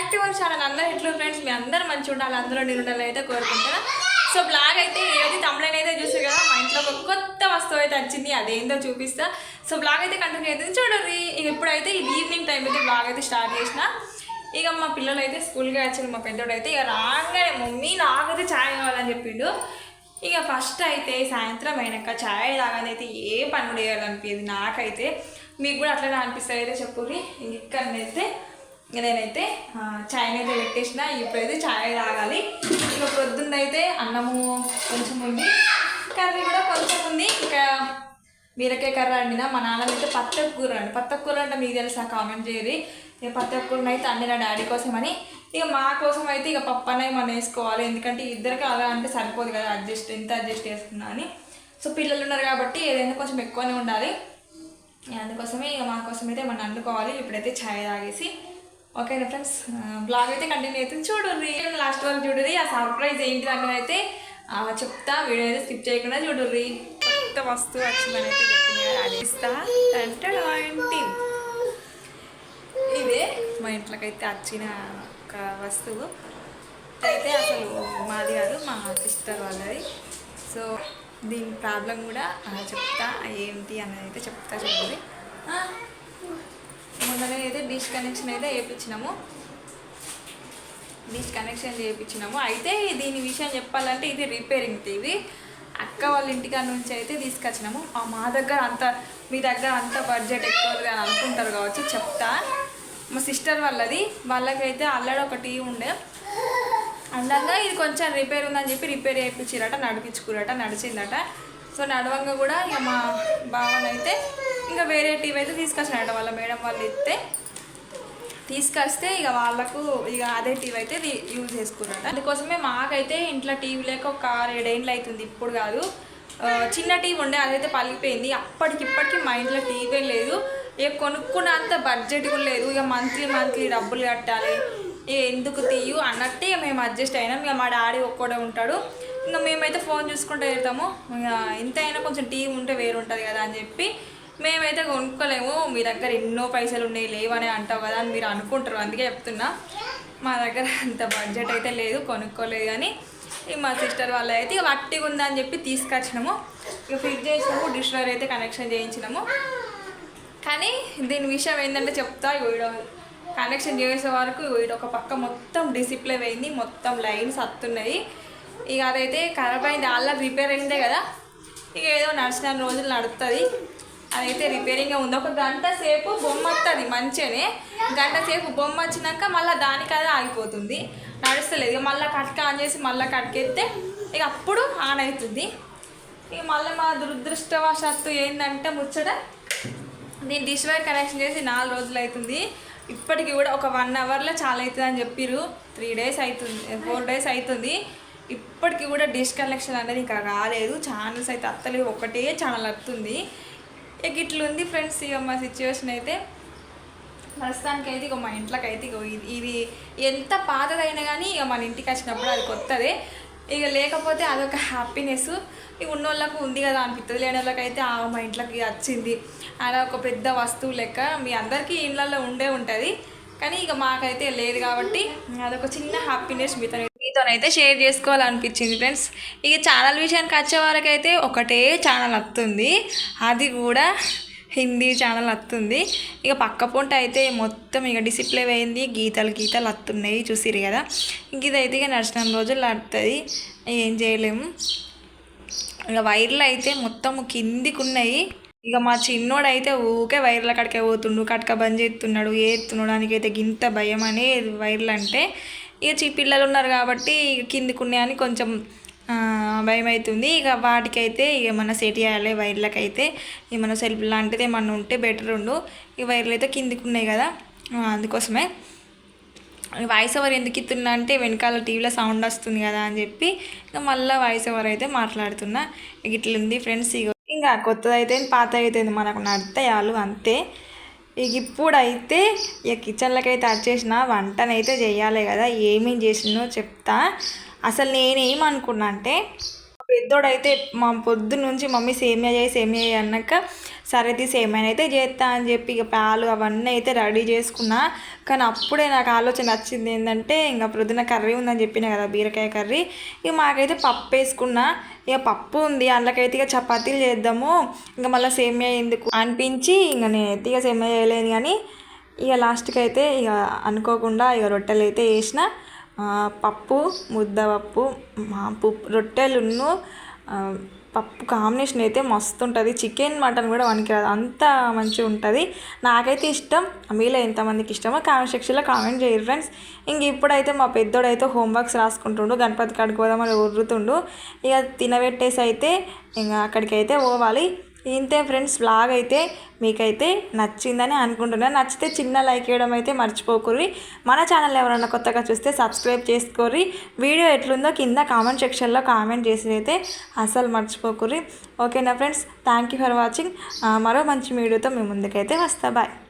Back to our channel అందరూ ఎట్లు friends మీ అందరూ మంచిగా ఉండాలి అందరూ నేను ఉండాలి అయితే కోరుకుంటారా సో బ్లాగ్ అయితే ఈరోజు తమిళని అయితే చూసారు కదా మా ఇంట్లో ఒక కొత్త వస్తువు అయితే వచ్చింది అదేందో చూపిస్తా. సో బ్లాగ్ అయితే కంటిన్యూ అవుతుంది చూడండి ఇక ఇప్పుడైతే ఇది ఈవినింగ్ టైం అయితే బ్లాగ్ అయితే స్టార్ట్ చేసిన. ఇక మా పిల్లలు అయితే స్కూల్కి వచ్చారు మా పెద్దోడు అయితే ఇక రాగానే మమ్మీ నాకైతే ఛాయ్ కావాలని చెప్పిండు. ఇక ఫస్ట్ అయితే సాయంత్రం అయినాక ఛాయ్ తాగానే అయితే ఏ పని కూడా చేయాలనిపించేది నాకైతే. మీకు కూడా అట్లనే అనిపిస్తుంది అయితే చెప్పుర్రి ఇంక ఇక్కడనైతే నేనైతే ఛాయ్ అయితే పెట్టేసిన. ఇప్పుడైతే ఛాయ్ తాగాలి. ఇక పొద్దున్న అయితే అన్నము కొంచెం ఉంది. కర్రీ కూడా కొంచెం ఉంది. ఇంకా బీరకాయ కర్ర వండిన. మా నాన్న అయితే కూర అండి. పత్తక కూర అంటే మీకు తెలుసా? కామెంట్ చేయరు. ఇక పత్తక కూర అయితే అన్ని నా డాడీ కోసం అని ఇక మా కోసం అయితే ఇక పప్పు అన్నవి మనం వేసుకోవాలి. ఎందుకంటే ఇద్దరికి అలా అంటే సరిపోదు కదా. అడ్జస్ట్ ఎంత అడ్జస్ట్ చేసుకున్నా అని. సో పిల్లలు ఉన్నారు కాబట్టి ఏదైనా కొంచెం ఎక్కువనే ఉండాలి. అందుకోసమే ఇక మా కోసం అయితే మనం వండుకోవాలి. ఇప్పుడైతే ఛాయ్ తాగేసి ఓకేనా ఫ్రెండ్స్ బ్లాగ్ అయితే కంటిన్యూ అవుతుంది. చూడుర్రి లాస్ట్ వరకు చూడుర్రి ఆ సర్ప్రైజ్ ఏంటి అనేది అయితే చెప్తా. వీడియో అయితే స్కిప్ చేయకుండా చూడుర్రి కొత్త వస్తువు వచ్చిందని అయితే చెప్పింది అది ఇస్తా. అంటే ఇదే మా ఇంట్లోకి అయితే వచ్చిన ఒక వస్తువు. అయితే అసలు మాది కాదు మా సిస్టర్ వాళ్ళది. సో దీని ప్రాబ్లం కూడా చెప్తా. ఏంటి అనేది అయితే చెప్తా చూడండి. మొన్ననే అయితే డిష్ కనెక్షన్ అయితే వేయించినాము డిష్ కనెక్షన్ చేయించినాము. అయితే దీని విషయం చెప్పాలంటే ఇది రిపేరింగ్ టీవీ అక్క వాళ్ళ ఇంటికాడ నుంచి అయితే తీసుకొచ్చినాము. మా దగ్గర అంత మీ దగ్గర అంత బడ్జెట్ ఎక్కువ అని అనుకుంటారు కావచ్చు చెప్తా. మా సిస్టర్ వాళ్ళది. వాళ్ళకైతే అల్లడ ఒక టీవీ ఉండే. అందంగా ఇది కొంచెం రిపేర్ ఉందని చెప్పి రిపేర్ చేయించారట నడిపించుకురట నడిచిందట. సో నడవంగా కూడా ఇక మా బావనైతే ఇంకా వేరే టీవీ అయితే తీసుకొచ్చినట వాళ్ళ మేడం వాళ్ళు ఇస్తే. తీసుకొస్తే ఇక వాళ్ళకు ఇక అదే టీవీ అయితే యూజ్ చేసుకున్నాడు అందుకోసమే మాకైతే ఇంట్లో టీవీ లేక ఒక ఏడేండ్లు అవుతుంది ఇప్పుడు కాదు. చిన్న టీవీ ఉండే అదైతే పలిగిపోయింది అప్పటికి ఇప్పటికి మా ఇంట్లో టీవీ లేదు. ఇక కొనుక్కున్నంత బడ్జెట్ కూడా లేదు. ఇక మంత్లీ మంత్లీ డబ్బులు కట్టాలి. ఇక ఎందుకు తీయు అన్నట్టే ఇక మేము అడ్జస్ట్ అయినాం. ఇక మా డాడీ ఒక్కడే ఉంటాడు. ఇంకా మేమైతే ఫోన్ చూసుకుంటూ వెళ్తాము. ఇక ఎంతైనా కొంచెం టీవీ ఉంటే వేరు ఉంటుంది కదా అని చెప్పి మేమైతే కొనుక్కోలేము. మీ దగ్గర ఎన్నో పైసలు ఉన్నాయి లేవని అంటావు కదా అని మీరు అనుకుంటారు. అందుకే చెప్తున్నా. మా దగ్గర అంత బడ్జెట్ అయితే లేదు కొనుక్కోలేదు కానీ ఇక మా సిస్టర్ వాళ్ళ అయితే ఇక వట్టిగా ఉందని చెప్పి తీసుకొచ్చినాము. ఇక ఫిట్ చేసినాము డిష్ అయితే కనెక్షన్ చేయించినాము. కానీ దీని విషయం ఏంటంటే చెప్తా వీడియో కనెక్షన్ చేసే వరకు వీడు ఒక పక్క మొత్తం డిసిప్లే అయింది మొత్తం లైన్స్ వస్తున్నాయి ఇక అదైతే ఖరాబ్ అయింది. అలా రిపేర్ అయిందే కదా. ఇక ఏదో నడిచిన రోజులు నడుస్తుంది అదైతే రిపేరింగ్ ఉంది. ఒక గంట సేపు బొమ్మ వస్తుంది మంచిగానే. గంట సేపు బొమ్మ వచ్చినాక మళ్ళీ దానికదే ఆగిపోతుంది. నడుస్తలేదు. ఇక మళ్ళీ కట్క ఆన్ చేసి మళ్ళీ కట్కెత్తే ఇక అప్పుడు ఆన్ అవుతుంది ఇక మళ్ళీ మా దురదృష్టవశాత్తు ఏంటంటే ముచ్చట నేను డిష్ వైర్ కనెక్షన్ చేసి నాలుగు రోజులు అవుతుంది ఇప్పటికి కూడా ఒక వన్ అవర్లో చాలా అవుతుంది అని చెప్పిర్రు. త్రీ డేస్ అవుతుంది ఫోర్ డేస్ అవుతుంది ఇప్పటికి కూడా డిష్ కనెక్షన్ అనేది ఇంకా రాలేదు. ఛానల్స్ అయితే అత్తలేదు ఒకటే ఛానల్ వస్తుంది ఇక ఇట్లుంది ఫ్రెండ్స్ ఇక మా సిచ్యువేషన్ అయితే. ప్రస్తుతానికి అయితే ఇక మా ఇంట్లోకి అయితే ఇక ఇది ఇది ఎంత పాతదైనా కానీ ఇక మన ఇంటికి వచ్చినప్పుడు అది కొత్తదే. ఇక లేకపోతే అదొక హ్యాపీనెస్ ఇక ఉన్న వాళ్ళకు ఉంది కదా అనిపిస్తుంది లేని వాళ్ళకి అయితే ఆ మా ఇంట్లోకి వచ్చింది. అలా ఒక పెద్ద వస్తువు లెక్క మీ అందరికీ ఇళ్ళల్లో ఉండే ఉంటుంది. కానీ ఇక మాకైతే లేదు కాబట్టి అదొక చిన్న హ్యాపీనెస్ మీతో మీతోనైతే షేర్ చేసుకోవాలనిపించింది ఫ్రెండ్స్. ఇక ఛానల్ విషయానికి వచ్చే వరకైతే ఒకటే ఛానల్ వస్తుంది. అది కూడా హిందీ ఛానల్ వస్తుంది. ఇక పక్క పొంట అయితే మొత్తం ఇక డిసిప్లే అయింది గీతలు గీతలు వస్తున్నాయి చూసిరు కదా? ఇంక ఇదైతే ఇక నడిచిన రోజులు నడుతుంది ఏం చేయలేము. ఇక వైర్లు అయితే మొత్తం కిందికి ఉన్నాయి. ఇక మా చిన్నోడైతే ఊకే వైర్ల కడకే పోతుండు. కట్క బంద్ చేస్తున్నాడు. ఏస్తున్నాడు అయితే గింత భయం అనే వైర్లు అంటే ఇక చి పిల్లలు ఉన్నారు కాబట్టి ఇక కిందికి ఉన్నాయని కొంచెం భయం అవుతుంది ఇక వాటికైతే ఇక మన సెట్ చేయాలి వైర్లకైతే ఏమన్నా సెల్ఫ్ లాంటిది ఏమన్నా ఉంటే బెటర్ ఉండు. ఈ వైర్లు అయితే కిందికి ఉన్నాయి కదా అందుకోసమే. వాయిస్ ఓవర్ ఎందుకు ఇస్తున్నా అంటే వెనకాల టీవీలో సౌండ్ వస్తుంది కదా అని చెప్పి ఇంకా మళ్ళీ వాయిస్ ఓవర్ అయితే మాట్లాడుతున్నా. ఇక ఇట్లుంది ఫ్రెండ్స్ ఇక ఇంకా కొత్తది అయితే పాత అయితే మనకు నడతాయాలు అంతే. ఇక ఇప్పుడైతే ఇక కిచెన్లోకి అయితే వచ్చేసిన వంటనైతే చేయాలి కదా ఏమేం చేసినో చెప్తా. అసలు నేనేమనుకున్నా అంటే పెద్దోడైతే మా పొద్దు నుంచి మమ్మీ సేమియా చేయి సేమియా చేయి అన్నాక సరే తీ సేమియా అయితే చేస్తా అని చెప్పి ఇక పాలు అవన్నీ అయితే రెడీ చేసుకున్నా. కానీ అప్పుడే నాకు ఆలోచన వచ్చింది ఏంటంటే ఇంకా ప్రొద్దున కర్రీ ఉందని చెప్పిన కదా బీరకాయ కర్రీ. ఇక మాకైతే పప్పు వేసుకున్నా. ఇక పప్పు ఉంది అందులోకైతే ఇక చపాతీలు చేద్దాము. ఇంకా మళ్ళీ సేమియా ఎందుకు అనిపించి ఇంక నేనైతే ఇక సేమియా చేయలేదు కానీ ఇక లాస్ట్కి అయితే ఇక అనుకోకుండా ఇక రొట్టెలు అయితే వేసిన. పప్పు ముద్దపప్పు మా పప్పు రొట్టెలున్ను పప్పు కాంబినేషన్ అయితే మస్తు ఉంటుంది చికెన్ మటన్ కూడా వనికిరాదు అంత మంచిగా ఉంటుంది. నాకైతే ఇష్టం. మీలో ఎంతమందికి ఇష్టమో కామెంట్ సెక్షన్లో కామెంట్ చేయరు ఫ్రెండ్స్ ఇంక ఇప్పుడైతే మా పెద్దోడైతే హోంవర్క్స్ రాసుకుంటుండు. గణపతి కడుకోదామని ఉర్రుతుండు ఇక తినబెట్టేసి అయితే ఇంకా అక్కడికి అయితే పోవాలి. ఇంతే ఫ్రెండ్స్ బ్లాగ్ అయితే మీకైతే నచ్చిందని అనుకుంటున్నాను నచ్చితే చిన్న లైక్ వేయడం అయితే మర్చిపోకూరి మన ఛానల్ ఎవరైనా కొత్తగా చూస్తే సబ్స్క్రైబ్ చేసుకోరి వీడియో ఎట్లుందో కింద కామెంట్ సెక్షన్లో కామెంట్ చేసి అయితే అసలు మర్చిపోకూరి ఓకేనా friends thank you for watching మరో మంచి వీడియోతో మీ ముందుకైతే వస్తా. బాయ్